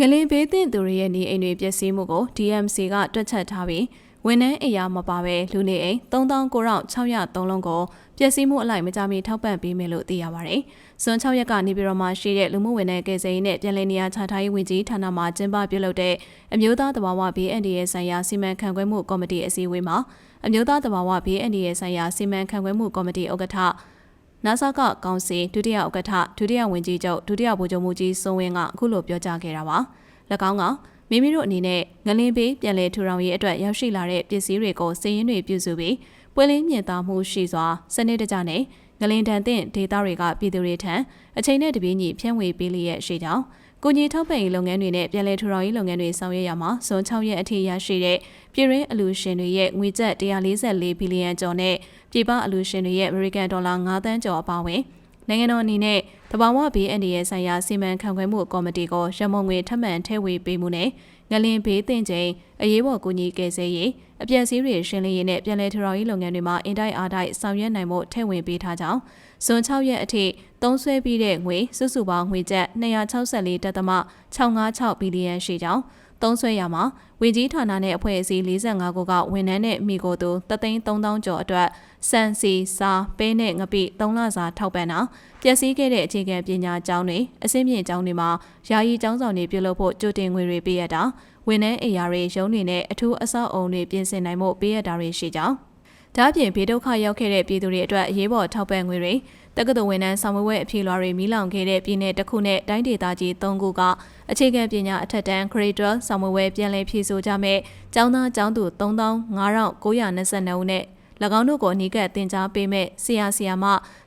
ငလင်ဘေးသင့်သူတွေရဲ့နေအိမ်တွေပျက်စီးမှုကို DMC ကတွက်ချက်ထားပြီးဝန်ထမ်းအရာမပါဘဲလူနေအိမ်39,603လုံးကိုပျက်စီးမှုအလိုက်မကြမီထောက်ပံ့ပေးမယ်လို့သိရပါတယ်။စွန်6ရက်ကနေပြည်တော်မှာရှိတဲ့လူမှုဝန်ထမ်းကယ်ဆယ်ရေးနဲ့ပြည်내နေရာချထားရေးဝန်ကြီးဌာနမှကျင်းပပြုလုပ်တဲ့အမျိုးသားတဘာဝ BNDA ဆိုင်ရာစီမံခန့်ခွဲမှုကော်မတီအစည်းအဝေးမှာအမျိုးသားတဘာဝ BNDA ဆိုင်ရာစီမံခန့်ခွဲမှုကော်မတီဥက္ကဋ္ဌ နာဆာကကောင်စီဒုတိယဥက္ကဋ္ဌဒုတိယဝန်ကြီးချုပ်ဒုတိယဗိုလ်ချုပ်မှုကြီးစိုးဝင်းကအခုလိုပြောကြားခဲ့တာပါ။၎င်းကမိမိတို့အနေနဲ့ငလင်းပေးပြန်လည်ထူထောင်ရေးအတွက်ရောက်ရှိလာတဲ့ပစ္စည်းတွေကိုစည်ရင်းတွေပြုစုပြီးပွဲလင်းမြင့်သားမှုရှိစွာစနစ်တကျနဲ့ငလင်တန်တဲ့ဒေတာတွေကပြည်သူတွေထံအချိန်နဲ့တပြေးညီဖြန့်ဝေပေးလျက်ရှိကြောင်းကိုကြီးထောက်ပံ့ရေးလုပ်ငန်းတွေနဲ့ပြည်လဲထူထောင်ရေးလုပ်ငန်းတွေဆောင်ရွက်ရမှာဇွန်6ရက်အထိရရှိတဲ့ပြည်ရင်းအလူရှင်တွေရဲ့ငွေကျပ်144ဘီလီယံကျော်နဲ့ ပြည်ပအလူရှင်တွေရဲ့အမေရိကန်ဒေါ်လာ9သန်းကျော်အပါအဝင်နိုင်ငံတော်အနေနဲ့တဘာဝဘေးအန္တရာယ်ဆိုင်ရာစီမံခန့်ခွဲမှုကော်မတီကိုရမုံငွေထပ်မံထည့်ဝေပေးမှုနဲ့ငလင်ဘေးတင်ချိန်အရေးပေါ်ကူညီကယ်ဆယ်ရေးအပြည့်စည်းတွေရှင်းလင်းရေးနဲ့ပြည်လဲထူထောင်ရေးလုပ်ငန်းတွေမှာအင်တိုက်အားတိုက်ဆောင်ရွက်နိုင်မှုထည့်ဝင်ပေးထားကြောင်းဇွန်6ရက်အထိသုံးဆွဲပြီးတဲ့ငွေစုစုပေါင်းငွေကျပ်264.656ဘီလီယံရှိကြောင်း သုံးဆွဲရမှာဝင်ကြီးဌာနနဲ့အဖွဲ့အစည်း45ခုကဝန်ထမ်းနဲ့မိကိုသူ33000ကျော်အတွက်စံစီစာပဲနဲ့ငပိ3လစာထောက်ပံ့တာပျက်စီးခဲ့တဲ့အခြေခံပညာကျောင်းတွေအစင်းမြင့်ကျောင်းတွေမှာယာယီကျောင်းဆောင်တွေပြုလုပ်ဖို့ကြိုတင်ငွေတွေပေးရတာဝန်ထမ်းအရာတွေရုံးတွေနဲ့အထူးအဆောက်အုံတွေပြင်ဆင်နိုင်မှုပေးရတာတွေရှိကြောင်း ဒါ့အပြင်ဘေးဒုက္ခရောက်ခဲ့တဲ့ပြည်သူတွေအတွက်အရေးပေါ်ထောက်ပံ့ငွေတွေတက္ကသိုလ်ဝန်ထမ်းဆောင်ရွက်အဖြေလွှာတွေမိလောင်ခဲ့တဲ့ပြည်내တစ်ခုနဲ့တိုင်းဒေသကြီး၃ခုကအခြေခံပညာအထက်တန်း Creator ဆောင်ရွက်ပြန်လည်ဖြည့်ဆို့ကြမဲ့ကျောင်းသားကျောင်းသူ3922ဦးနဲ့၎ င်းတို့ကိုအနီးကပ်တင် जा ပေးမဲ့ဆီယာဆီယာမ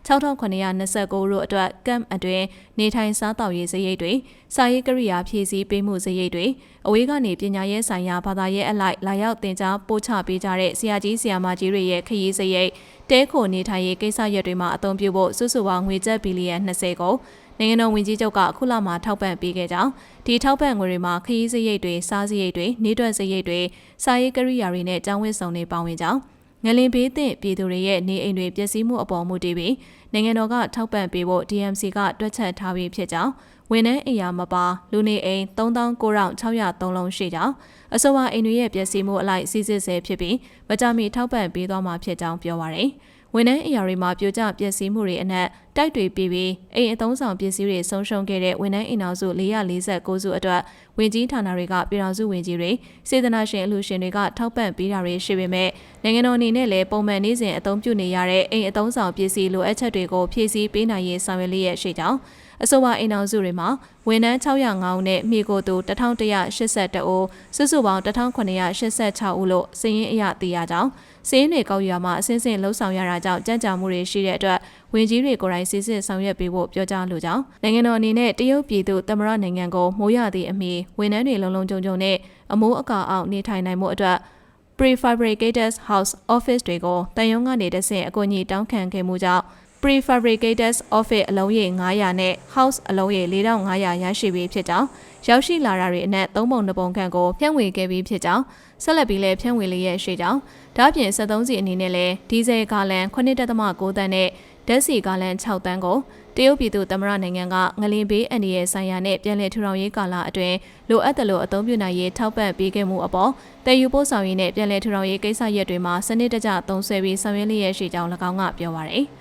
6929တို့အတွက်ကမ်အတွင်နေထိုင်စားတောက်ရေးစရိတ်တွေစာရေးကရိယာဖြည့်ဆည်းပေးမှုစရိတ်တွေအဝေးကနေပညာရေးဆိုင်ရာဘာသာရေးအလိုက်လာရောက်တင် जा ပို့ချပေးကြတဲ့ဆရာကြီးဆရာမကြီးတွေရဲ့ခရီးစရိတ်တဲခိုနေထိုင်ရေးကိစ္စရပ်တွေမှာအသုံးပြုဖို့စုစုပေါင်းငွေကျပ်ဘီလီယံ20ကိုနိုင်ငံတော်ဝန်ကြီးချုပ်ကအခုလမှာထောက်ပံ့ပေးခဲ့ကြောင်းဒီထောက်ပံ့ငွေတွေမှာခရီးစရိတ်တွေစားစရိတ်တွေနေတွက်စရိတ်တွေစာရေးကရိယာတွေနဲ့ကျောင်းဝတ်ဆောင်တွေပါဝင်ကြောင်း ငလင်ဘေးသင့်ပြည်သူတွေရဲ့နေအိမ်တွေပျက်စီးမှုအပေါ်မူတည်ပြီးနိုင်ငံတော်ကထောက်ပံ့ပေးဖို့ DMC ကတွက်ချက်ထားပြီးဖြစ်ကြောင်းဝန်ထမ်းအရာမပါလူနေအိမ်39,603လုံးရှိကြောင်းအဆိုပါအိမ်တွေရဲ့ပျက်စီးမှုအလိုက်စီစစ်ဆဲဖြစ်ပြီးမကြမီထောက်ပံ့ပေးသွားမှာဖြစ်ကြောင်းပြောပါရယ်။ ဝန်ထမ်းအရာတွေမှာပြိုကျပျက်စီးမှုတွေအနက်တိုက်တွေပြီးပြီးအိမ်အသုံးဆောင်ပစ္စည်းတွေဆုံးရှုံးခဲ့တဲ့ဝန်ထမ်းအိမ်တော်စု449စုအတွက်ဝင်ကြီးဌာနတွေကပြည်တော်စုဝင်ကြီးတွေစေတနာရှင်အလူရှင်တွေကထောက်ပံ့ပေးတာတွေရှိပေမဲ့နိုင်ငံတော်အနေနဲ့လည်းပုံမှန်နေ့စဉ်အသုံးပြုနေရတဲ့အိမ်အသုံးဆောင်ပစ္စည်းလိုအပ်ချက်တွေကိုဖြည့်ဆည်းပေးနိုင်ရေးဆောင်ရွက်လျက်ရှိကြောင်း အဆိုပါအိမ်အောင်စုတွေမှာဝန်ထမ်း605ဦးနဲ့မိကိုသူ1182ဦးစုစုပေါင်း1986ဦးလို့စည်ရင်းအရသိရကြောင်းစည်ရင်းတွေကောက်ယူရမှာအစင်းစင်းလှုပ်ဆောင်ရတာကြောင့်ကြံ့ကြာမှုတွေရှိတဲ့အတွက်ဝင်ကြီးတွေကိုယ်တိုင်စစ်စစ်ဆောင်ရွက်ပေးဖို့ပြောကြားလိုကြောင်းနိုင်ငံတော်အနေနဲ့တရုတ်ပြည်သူတမရနိုင်ငံကိုမိုးရသည့်အမီဝန်ထမ်းတွေလုံလုံခြုံခြုံနဲ့အမိုးအကာအောက်နေထိုင်နိုင်မှုအတွက် prefabricated house office တွေကိုတန်ယုံကနေတဆင့်အကူအညီတောင်းခံခဲ့မှုကြောင့် prefabricated office အလုံးရေ900နဲ့ house အလုံးရေ4500ရရှိပြီးဖြစ်ကြောင်းရောက်ရှိလာတာတွေအနက်၃ပုံ၂ပုံခန့်ကိုဖြန့်ဝေခဲ့ပြီးဖြစ်ကြောင်းဆက်လက်ပြီးလည်းဖြန့်ဝေလျက်ရှိကြောင်းဒါ့အပြင်73စီအနေနဲ့လည်းဒီဇယ်ဂါလန်9.9တန်းနဲ့ဓာတ်ဆီဂါလန်6တန်းကိုတရုတ်ပြည်သူသမရနိုင်ငံကငလင်ဘေးအန္တရာယ်ဆိုင်ရာနဲ့ပြည်내ထူထောင်ရေးကာလအတွင်းလိုအပ်တယ်လို့အသုံးပြုနိုင်ရေးထောက်ပံ့ပေးခဲ့မှုအပေါ်တည်ယူပို့ဆောင်ရေးနဲ့ပြည်내ထူထောင်ရေးကိစ္စရပ်တွေမှာစနစ်တကျသုံးဆွဲပြီးဆောင်ရွက်လျက်ရှိကြောင်း၎င်းကပြောပါရယ်။